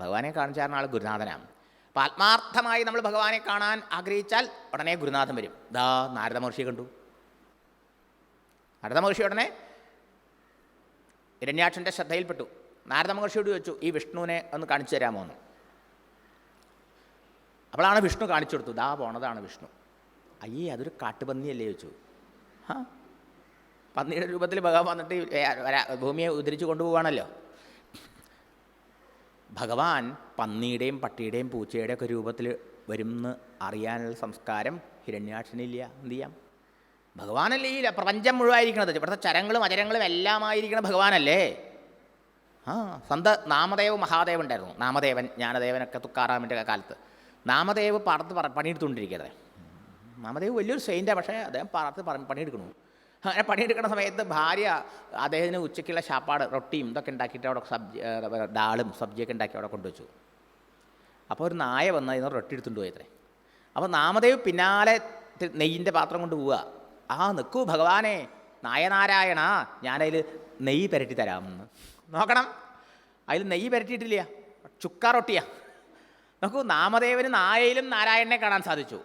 ഭഗവാനെ കാണിച്ചാൽ ആൾ ഗുരുനാഥനാണ്. അപ്പം ആത്മാർത്ഥമായി നമ്മൾ ഭഗവാനെ കാണാൻ ആഗ്രഹിച്ചാൽ ഉടനെ ഗുരുനാഥൻ വരും. ദാ നാരദ മഹർഷിയെ കണ്ടു. നാരദ മഹർഷി ഉടനെ ഇരണ്യാക്ഷന്റെ ശ്രദ്ധയിൽപ്പെട്ടു. നാരദ മഹർഷിയോട് ചോദിച്ചു ഈ വിഷ്ണുവിനെ ഒന്ന് കാണിച്ചു തരാമോ എന്ന്? അപ്പോഴാണ് വിഷ്ണു കാണിച്ചു കൊടുത്തു. ദാ പോണതാണ് വിഷ്ണു. അയ്യേ അതൊരു കാട്ടുപന്നിയല്ലേ? ചോദിച്ചു. ആ പന്നിയുടെ രൂപത്തിൽ ഭഗവാൻ വന്നിട്ട് ഭൂമിയെ ഉദ്ധരിച്ചു കൊണ്ടുപോവാണല്ലോ. ഭഗവാൻ പന്നിയുടെയും പട്ടിയുടെയും പൂച്ചയുടെയും ഒക്കെ രൂപത്തിൽ വരുമെന്ന് അറിയാനുള്ള സംസ്കാരം ഹിരണ്യാക്ഷനില്ല എന്ത് ചെയ്യാം? ഭഗവാനല്ലേ ഈ പ്രപഞ്ചം മുഴുവായിരിക്കണത്. ഇവിടുത്തെ ചരങ്ങളും അചരങ്ങളും എല്ലാമായിരിക്കണ ഭഗവാനല്ലേ? ആ സന്ത നാമദേവ് മഹാദേവ് ഉണ്ടായിരുന്നു. നാമദേവൻ ജ്ഞാനദേവനൊക്കെ തുക്കാറാമിന്റെ ഒക്കെ കാലത്ത്. നാമദേവ് പാടത്ത് പറ പണിയെടുത്തുകൊണ്ടിരിക്കുന്നത് നാമദേവ് വലിയൊരു സെയിന്റാണ് പക്ഷേ അദ്ദേഹം പാടത്ത് പറ- പണിയെടുക്കണു. അങ്ങനെ പണിയെടുക്കുന്ന സമയത്ത് ഭാര്യ അദ്ദേഹത്തിന് ഉച്ചയ്ക്കുള്ള ശാപ്പാട് റൊട്ടിയും ഇതൊക്കെ ഉണ്ടാക്കിയിട്ട് അവിടെ സബ്ജി ഡാളും സബ്ജിയൊക്കെ ഉണ്ടാക്കി അവിടെ കൊണ്ടുവച്ചു. അപ്പോൾ ഒരു നായ വന്ന് അതിന് റൊട്ടി എടുത്തുകൊണ്ട് പോയത്രേ. അപ്പോൾ നാമദേവ് പിന്നാലെ നെയ്യിന്റെ പാത്രം കൊണ്ട് പോവുക. ആ നിൽക്കൂ ഭഗവാനെ നായനാരായണ ഞാനതിൽ നെയ്യ് പുരട്ടി തരാമെന്ന്. നോക്കണം. അതിൽ നെയ്യ് പുരട്ടിയിട്ടില്ല. ചുക്ക റൊട്ടിയാ. നോക്കൂ നാമദേവന് നായയിലും നാരായണനെ കാണാൻ സാധിച്ചു.